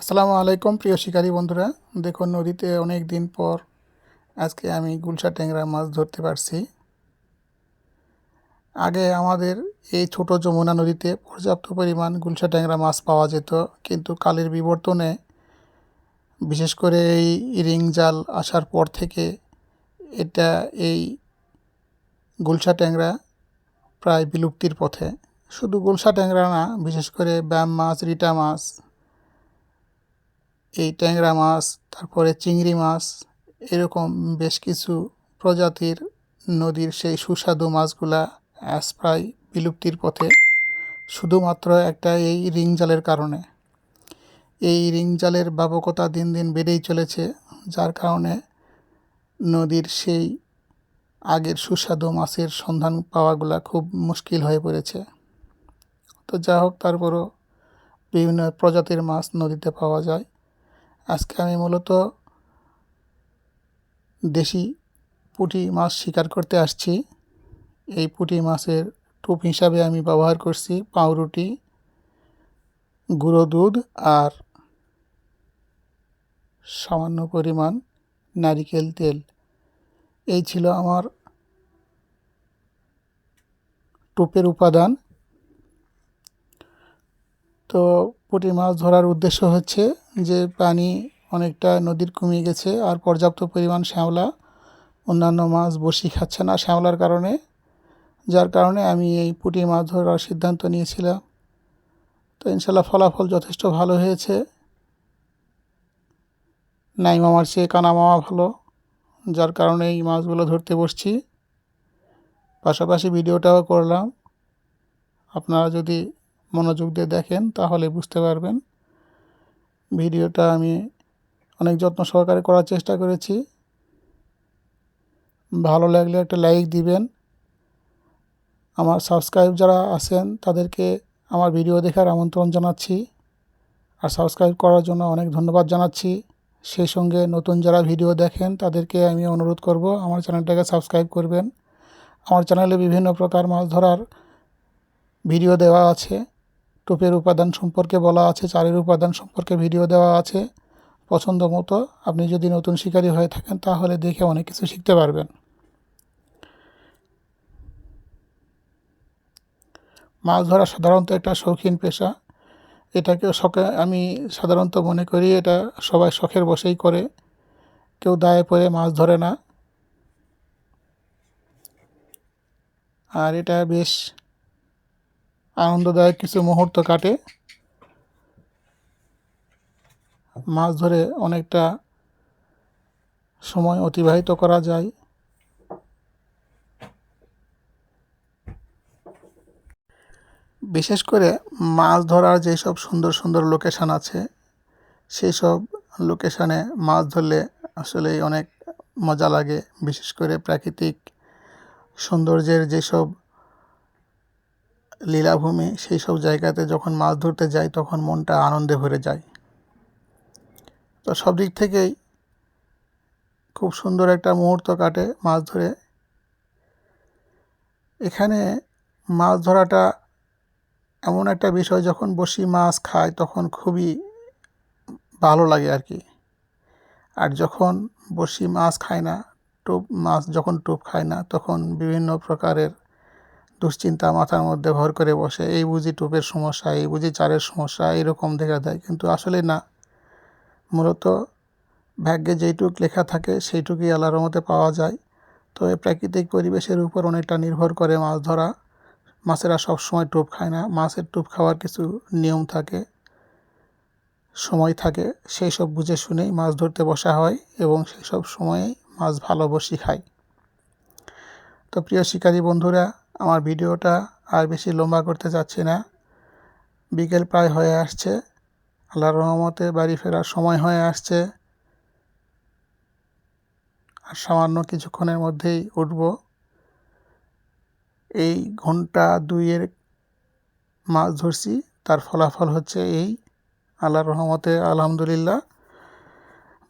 আসসালামু আলাইকুম, প্রিয় শিকারী বন্ধুরা। দেখুন, নদীতে অনেক দিন পর আজকে আমি গুলশা ট্যাংরা মাছ ধরতে পারছি। আগে আমাদের এই ছোট যমুনা নদীতে পর্যাপ্ত পরিমাণ গুলশা ট্যাংরা মাছ পাওয়া যেত, কিন্তু কালের বিবর্তনে, বিশেষ করে এই রিং জাল আসার পর থেকে এটা এই গুলশা ট্যাংরা প্রায় বিলুপ্তির পথে। শুধু গুলশা ট্যাংরা না, বিশেষ করে ব্যাম মাছ, রিটা মাছ এই ট্যাংরা মাছ, তারপরে চিংড়ি মাছ, এরকম বেশ কিছু প্রজাতির নদীর সেই সুস্বাদু মাছগুলা আজ প্রায় বিলুপ্তির পথে শুধুমাত্র একটা এই রিং জালের কারণে। এই রিং জালের ব্যাপকতা দিন দিন বেড়েই চলেছে, যার কারণে নদীর সেই আগের সুস্বাদু মাছের সন্ধান পাওয়াগুলা খুব মুশকিল হয়ে পড়েছে। তো যা হোক, তারপরও বিভিন্ন প্রজাতির মাছ নদীতে পাওয়া যায়। আজকে আমি মূলত দেশি পুঁটি মাছ শিকার করতে আসছি। এই পুঁটি মাছের টুপ হিসাবে আমি ব্যবহার করছি পাউরুটি, গুঁড়ো দুধ আর সামান্য পরিমাণ নারিকেল তেল। এই ছিল আমার টুপের উপাদান। তো পুঁটি মাছ ধরার উদ্দেশ্য হচ্ছে যে পানি অনেকটা নদীর কমে গেছে আর পর্যাপ্ত পরিমাণ শ্যাওলা, অন্যান্য মাছ বসি খাচ্ছে না শ্যাওলার কারণে, যার কারণে আমি এই পুঁটি মাছ ধরার সিদ্ধান্ত নিয়েছিলাম। তো ইনশাল্লাহ ফলাফল যথেষ্ট ভালো হয়েছে। নাই মামার চেয়ে কানা মামা ভালো, যার কারণে এই মাছগুলো ধরতে বসছি। পাশাপাশি ভিডিওটাও করলাম। আপনারা যদি মনোযোগ দিয়ে দেখেন, তাহলে বুঝতে পারবেন। ভিডিওটা আমি অনেক যত্ন সহকারে করার চেষ্টা করেছি। ভালো লাগলে একটা লাইক দিবেন। আমার সাবস্ক্রাইব যারা আছেন, তাদেরকে আমার ভিডিও দেখার আমন্ত্রণ জানাচ্ছি। আর সাবস্ক্রাইব করার জন্য অনেক ধন্যবাদ জানাচ্ছি। সেই সঙ্গে নতুন যারা ভিডিও দেখেন, তাদেরকে আমি অনুরোধ করব আমার চ্যানেলটাকে সাবস্ক্রাইব করবেন। আমার চ্যানেলে বিভিন্ন প্রকার মাছ ধরার ভিডিও দেওয়া আছে। টোপের উপাদান সম্পর্কে বলা আছে চারের উপাদান সম্পর্কে ভিডিও দেওয়া আছে। পছন্দ মতো আপনি যদি নতুন শিকারী হয়ে থাকেন, তাহলে দেখে অনেক কিছু শিখতে পারবেন। মাছ ধরা সাধারণত একটা শৌখিন পেশা। এটাকে শখে, আমি সাধারণত মনে করি এটা সবাই শখের বসেই করে। কেউ দায়ে পড়ে মাছ ধরে না। আর এটা বেশ আনন্দদায়ক কিছু মুহূর্ত কাটে। মাছ ধরে অনেকটা সময় অতিবাহিত করা যায়। বিশেষ করে মাছ ধরার যেসব সুন্দর সুন্দর লোকেশান আছে সেই সব লোকেশানে মাছ ধরলে আসলেই অনেক মজা লাগে। বিশেষ করে প্রাকৃতিক সৌন্দর্যের যেসব লীলাভূমি সেই সব জায়গাতে যখন মাছ ধরতে যাই, তখন মনটা আনন্দে ভরে যায়। তো সব দিক থেকেই খুব সুন্দর একটা মুহূর্ত কাটে মাছ ধরে। এখানে মাছ ধরাটা এমন একটা বিষয়, যখন বসি মাছ খায় তখন খুবই ভালো লাগে আর কি। আর যখন বসি মাছ খায় না, টোপ, মাছ যখন টোপ খায় না, তখন বিভিন্ন প্রকারের দুশ্চিন্তা মাথার মধ্যে ভর করে বসে, এই বুঝি টোপের সমস্যা, এই বুঝি চারের সমস্যা, এরকম দেখা দেয়। কিন্তু আসলে না। মূলত ভাগ্যে যেইটুক লেখা থাকে, সেইটুকুই আল্লাহর মতে পাওয়া যায়। তো এই প্রাকৃতিক পরিবেশের উপর অনেকটা নির্ভর করে মাছ ধরা। মাছেরা সব সময় টোপ খায় না। মাছের টোপ খাওয়ার কিছু নিয়ম থাকে, সময় থাকে। সেই সব বুঝে শুনেই মাছ ধরতে বসা হয় এবং সেই সব সময়েই মাছ ভালো বসি খায় তো প্রিয় শিকারী বন্ধুরা আমার ভিডিওটা আর বেশি লম্বা করতে চাচ্ছি না। বিকেল প্রায় হয়ে আসছে। আল্লাহর রহমতে বাড়ি ফেরার সময় হয়ে আসছে। আর সামান্য কিছুক্ষণের মধ্যেই উঠব। এই ঘণ্টা দুইয়ের মাছ ধরছি, তার ফলাফল হচ্ছে এই। আল্লাহর রহমতে আলহামদুলিল্লাহ।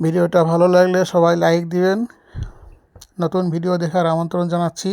ভিডিওটা ভালো লাগলে সবাই লাইক দিবেন। নতুন ভিডিও দেখার আমন্ত্রণ জানাচ্ছি।